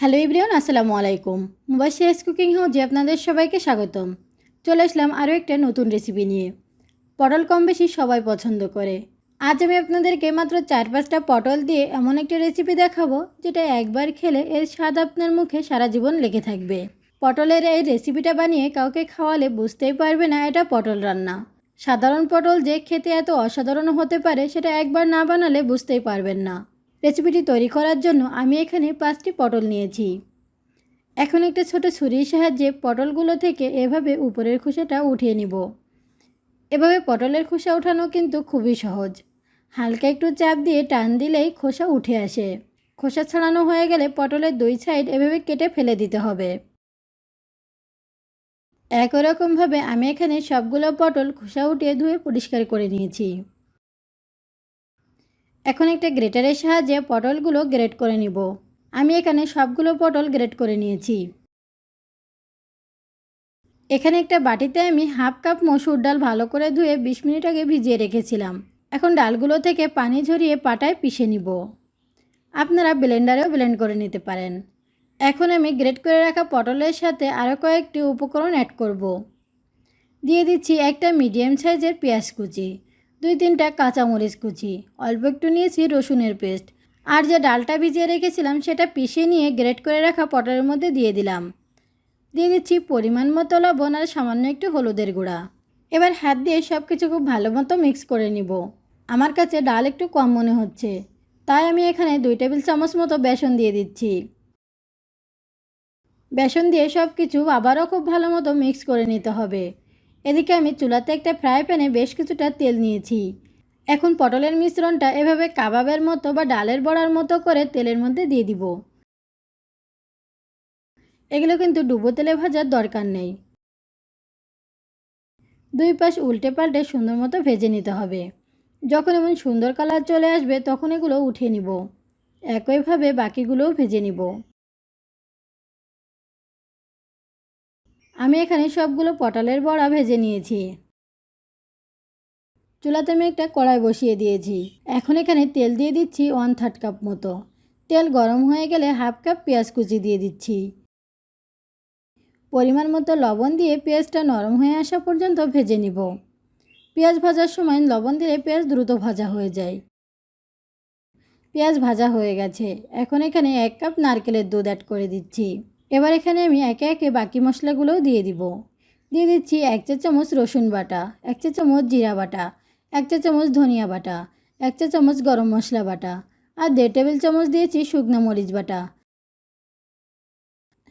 Hello ইব্রিয়ান আসসালামু আলাইকুম। মুবাসিয়াস cooking হাউজে আপনাদের সবাইকে স্বাগতম। চলে আসলাম আরও একটা নতুন রেসিপি নিয়ে। পটল কম বেশি সবাই পছন্দ করে। আজ আমি আপনাদেরকে মাত্র চার পাঁচটা পটল দিয়ে এমন একটা রেসিপি দেখাবো, যেটা একবার খেলে এর স্বাদ আপনার মুখে সারা জীবন লেগে থাকবে। পটলের এই রেসিপিটা বানিয়ে কাউকে খাওয়ালে বুঝতেই পারবে না এটা পটল রান্না। সাধারণ পটল যে খেতে এত অসাধারণ হতে পারে, সেটা একবার না বানালে বুঝতেই পারবেন না। রেসিপিটি তৈরি করার জন্য আমি এখানে পাঁচটি পটল নিয়েছি। এখন একটা ছোট ছুরির সাহায্যে পটলগুলো থেকে এভাবে উপরের খোসাটা উঠিয়ে নিব। এভাবে পটলের খোসা ওঠানো কিন্তু খুবই সহজ। হালকা একটু চাপ দিয়ে টান দিলেই খোসা উঠে আসে। খোসা ছাড়ানো হয়ে গেলে পটলের দুই সাইড এভাবে কেটে ফেলে দিতে হবে। একই রকমভাবে আমি এখানে সবগুলো পটল খোসা উঠিয়ে ধুয়ে পরিষ্কার করে নিয়েছি। এখন একটা গ্রেটারের সাহায্যে পটলগুলো গ্রেট করে নিব। আমি এখানে সবগুলো পটল গ্রেট করে নিয়েছি। এখানে একটা বাটিতে আমি হাফ কাপ মসুর ডাল ভালো করে ধুয়ে বিশ মিনিট আগে ভিজিয়ে রেখেছিলাম। এখন ডালগুলো থেকে পানি ঝরিয়ে পাটায় পিষে নিব। আপনারা ব্লেন্ডারেও ব্লেন্ড করে নিতে পারেন। এখন আমি গ্রেট করে রাখা পটলের সাথে আরও কয়েকটি উপকরণ অ্যাড করব। দিয়ে দিচ্ছি একটা মিডিয়াম সাইজের পেঁয়াজ কুচি। দুই তিনটা কাঁচামরিচ কুচি, অল্প একটু নিয়েছি রসুনের পেস্ট। আর যে ডালটা ভিজিয়ে রেখেছিলাম, সেটা পিষে নিয়ে গ্রেট করে রাখা পটলের মধ্যে দিয়ে দিলাম। দিয়ে দিচ্ছি পরিমাণ মতো লবণ আর সামান্য একটু হলুদের গুঁড়া। এবার হাত দিয়ে সব কিছু খুব ভালো মতো মিক্স করে নিব। আমার কাছে ডাল একটু কম মনে হচ্ছে, তাই আমি এখানে দুই টেবিল চামচ মতো বেসন দিয়ে দিচ্ছি। বেসন দিয়ে সব কিছু আবারও খুব ভালো মতো মিক্স করে নিতে হবে। এদিকে আমি চুলাতে একটা ফ্রাই প্যানে বেশ কিছুটা তেল নিয়েছি। এখন পটলের মিশ্রণটা এভাবে কাবাবের মতো বা ডালের বড়ার মতো করে তেলের মধ্যে দিয়ে দিব। এগুলো কিন্তু ডুবো তেলে ভাজার দরকার নেই। দুই পাশ উল্টে পাল্টে সুন্দর মতো ভেজে নিতে হবে। যখন এমন সুন্দর কালার চলে আসবে, তখন এগুলো উঠিয়ে নিব। একইভাবে বাকিগুলোও ভেজে নিব। আমি এখানে সবগুলো পটলের বড়া ভেজে নিয়েছি। চুলাতে আমি একটা কড়াই বসিয়ে দিয়েছি। এখন এখানে তেল দিয়ে দিচ্ছি ওয়ান থার্ড কাপ মতো। তেল গরম হয়ে গেলে হাফ কাপ পেঁয়াজ কুচি দিয়ে দিচ্ছি। পরিমাণ মতো লবণ দিয়ে পেঁয়াজটা নরম হয়ে আসা পর্যন্ত ভেজে নিব। পেঁয়াজ ভাজার সময় লবণ দিলে পেঁয়াজ দ্রুত ভাজা হয়ে যায়। পেঁয়াজ ভাজা হয়ে গেছে। এখন এখানে এক কাপ নারকেলের দুধ অ্যাড করে দিচ্ছি। এবার এখানে আমি একে একে বাকি মশলাগুলোও দিয়ে দিব। দিয়ে দিচ্ছি এক চা চামচ রসুন বাটা, এক চা চামচ জিরা বাটা, এক চা চামচ ধনিয়া বাটা, এক চা চামচ গরম মশলা বাটা আর দেড় টেবিল চামচ দিয়েছি শুকনো মরিচ বাটা।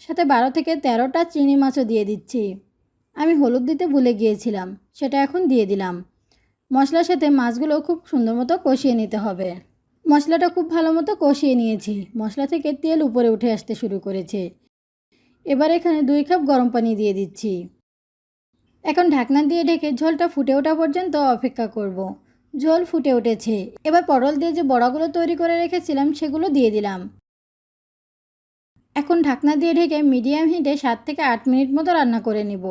সাথে বারো থেকে তেরোটা চিনি মাছও দিয়ে দিচ্ছি। আমি হলুদ দিতে ভুলে গিয়েছিলাম, সেটা এখন দিয়ে দিলাম। মশলার সাথে মাছগুলো খুব সুন্দর মতো কষিয়ে নিতে হবে। মশলাটা খুব ভালো মতো কষিয়ে নিয়েছি। মশলা থেকে তেল উপরে উঠে আসতে শুরু করেছে। এবার এখানে দুই কাপ গরম পানি দিয়ে দিচ্ছি। এখন ঢাকনা দিয়ে ঢেকে ঝোলটা ফুটে ওঠা পর্যন্ত অপেক্ষা করব। ঝোল ফুটে উঠেছে। এবার পটল দিয়ে যে বড়াগুলো তৈরি করে রেখেছিলাম সেগুলো দিয়ে দিলাম। এখন ঢাকনা দিয়ে ঢেকে মিডিয়াম হিটে সাত থেকে আট মিনিট মতো রান্না করে নিব।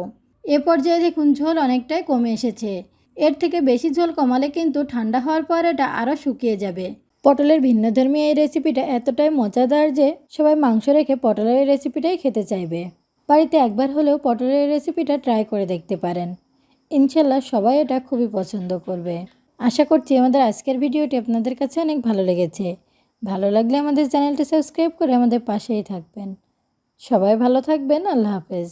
এ পর্যায়ে দেখুন ঝোল অনেকটাই কমে এসেছে। এর থেকে বেশি ঝোল কমালে কিন্তু ঠান্ডা হওয়ার পর এটা আরও শুকিয়ে যাবে। পটলের ভিন্নধর্মী এই রেসিপিটা এতটাই মজাদার যে সবাই মাংস রেখে পটলের রেসিপিটাই খেতে চাইবে। বাড়িতে একবার হলেও পটলের রেসিপিটা ট্রাই করে দেখতে পারেন। ইনশাল্লাহ সবাই এটা খুবই পছন্দ করবে। আশা করছি আমাদের আজকের ভিডিওটি আপনাদের কাছে অনেক ভালো লেগেছে। ভালো লাগলে আমাদের চ্যানেলটি সাবস্ক্রাইব করে আমাদের পাশেই থাকবেন। সবাই ভালো থাকবেন, আল্লাহ হাফেজ।